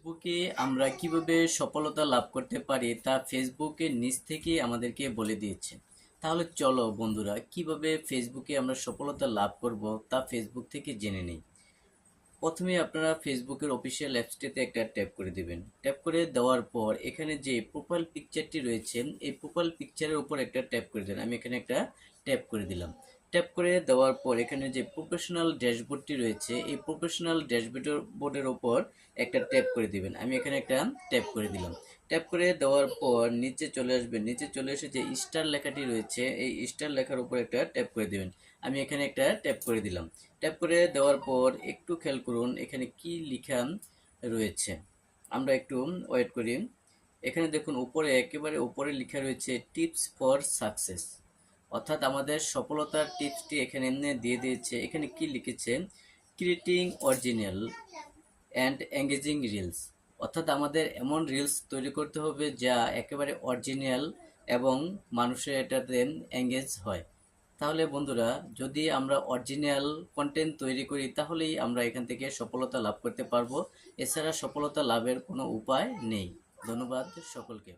ফেসবুকে আমরা কীভাবে সফলতা লাভ করতে পারি তা ফেসবুকের নিচ থেকেই আমাদেরকে বলে দিয়েছে। তাহলে চলো বন্ধুরা, কীভাবে ফেসবুকে আমরা সফলতা লাভ করব তা ফেসবুক থেকে জেনে নিই। প্রথমে আপনারা ফেসবুকের অফিসিয়াল অ্যাপসটিতে একটা ট্যাপ করে দিবেন। ট্যাপ করে দেওয়ার পর এখানে যে প্রোফাইল পিকচারটি রয়েছে, এই প্রোফাইল পিকচারের উপর একটা ট্যাপ করে দেন। আমি এখানে একটা ট্যাপ করে দিলাম। ট্যাপ করে দেওয়ার পর এখানে যে প্রফেশনাল ড্যাশবোর্ডটি রয়েছে, এই প্রফেশনাল ড্যাশবোর্ডের বোর্ডের ওপর একটা ট্যাপ করে দিবেন। আমি এখানে একটা ট্যাপ করে দিলাম। ট্যাপ করে দেওয়ার পর নিচে চলে আসবে নিচে চলে এসে যে স্টার লেখাটি রয়েছে, এই স্টার লেখার উপর একটা ট্যাপ করে দিবেন। আমি এখানে একটা ট্যাপ করে দিলাম। ট্যাপ করে দেওয়ার পর একটু খেয়াল করুন, এখানে কি লিখা রয়েছে। আমরা একটু ওয়েট করি। এখানে দেখুন, উপরে, একেবারে উপরে লেখা রয়েছে টিপস ফর সাকসেস অর্থাৎ আমাদের সফলতার টিপসটি এখানে এমনি দিয়ে দিয়েছে। এখানে কি লিখেছে? Creating original and engaging reels অর্থাৎ আমাদের এমন রিলস তৈরি করতে হবে যা একেবারে অরিজিনাল এবং মানুষের এটাতে এঙ্গেজ হয়। তাহলে বন্ধুরা, যদি আমরা অরিজিনাল কন্টেন্ট তৈরি করি, তাহলেই আমরা এখান থেকে সফলতা লাভ করতে পারব। এছাড়া সফলতা লাভের কোনো উপায় নেই। ধন্যবাদ সকলকে।